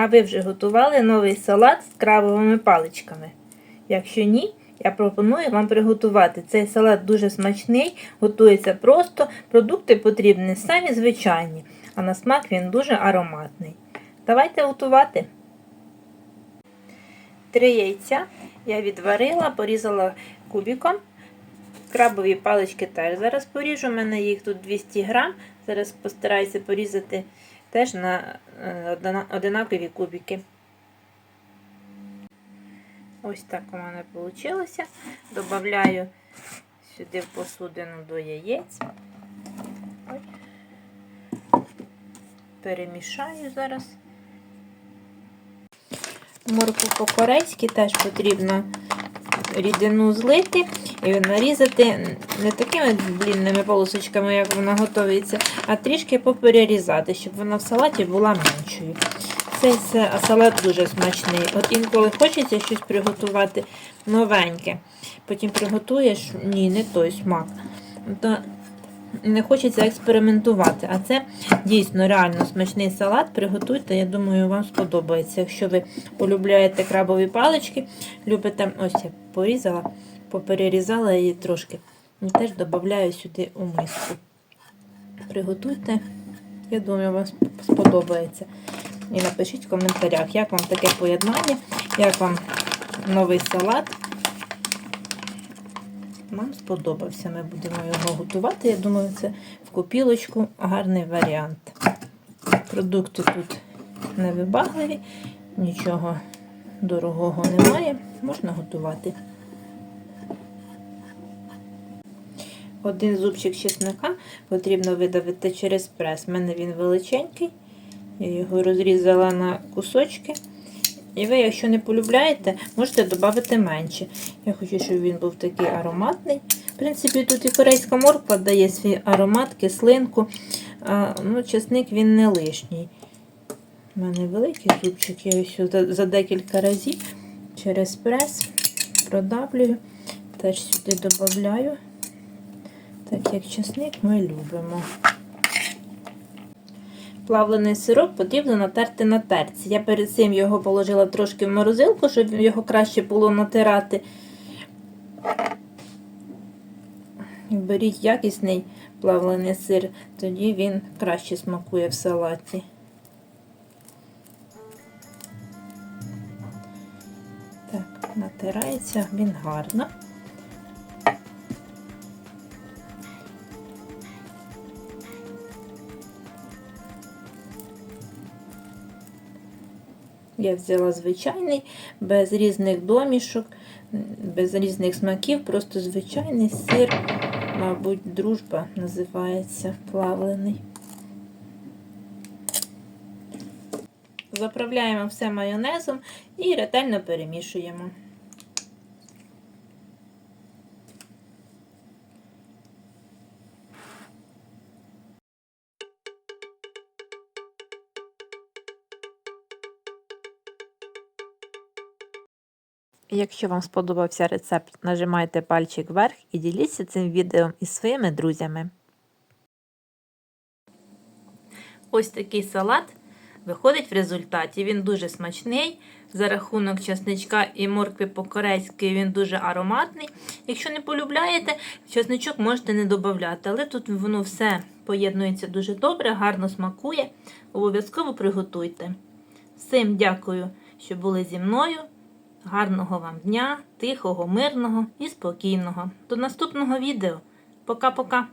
А ви вже готували новий салат з крабовими паличками? Якщо ні, я пропоную вам приготувати. Цей салат дуже смачний, готується просто, продукти потрібні самі звичайні, а на смак він дуже ароматний. Давайте готувати. Три яйця я відварила, порізала кубиком. Крабові палички теж зараз поріжу. У мене їх тут 200 грам. Зараз постараюся порізати теж на е, одинакові кубики. Ось так у мене вийшло. Добавляю сюди в посудину до яєць. Перемішаю зараз. Морку по-корейськи теж потрібно рідину злити і нарізати не такими длінними полосочками, як вона готується, а трішки поперерізати, щоб вона в салаті була меншою. Цей салат дуже смачний. От інколи хочеться щось приготувати новеньке. Потім приготуєш, ні, не той смак. То не хочеться експериментувати. А це дійсно реально смачний салат. Приготуйте, я думаю, вам сподобається. Якщо ви полюбляєте крабові палички, любите, ось я порізала, поперерізала її трошки. І теж додаю сюди у миску. Приготуйте, я думаю, вам сподобається. І напишіть в коментарях, як вам таке поєднання, як вам новий салат. Нам сподобався. Ми будемо його готувати. Я думаю, це в копілочку гарний варіант. Продукти тут невибагливі, нічого дорогого немає. Можна готувати. Один зубчик чесника потрібно видавити через прес. У мене він величенький. Я його розрізала на кусочки. І ви, якщо не полюбляєте, можете додати менше. Я хочу, щоб він був такий ароматний. В принципі, тут і корейська морква дає свій аромат, кислинку. А, ну, Чесник він не лишній. У мене великий зубчик, я за, за декілька разів через прес продавлюю. Теж сюди додаю, так як чесник ми любимо. Плавлений сироп потрібно натерти на терці. Я перед цим його положила трошки в морозилку, щоб його краще було натирати. Беріть якісний плавлений сир, тоді він краще смакує в салаті. Так, натирається він гарно. Я взяла звичайний, без різних домішок, без різних смаків, просто звичайний сир, мабуть, дружба називається плавлений. Заправляємо все майонезом і ретельно перемішуємо. Якщо вам сподобався рецепт, нажимайте пальчик вверх і діліться цим відео із своїми друзями. Ось такий салат виходить в результаті. Він дуже смачний. За рахунок чесничка і моркви по-корейськи він дуже ароматний. Якщо не полюбляєте, чесничок можете не додати, але тут воно все поєднується дуже добре, гарно смакує. Обов'язково приготуйте. Всім дякую, що були зі мною. Гарного вам дня, тихого, мирного і спокійного. До наступного відео. Пока-пока!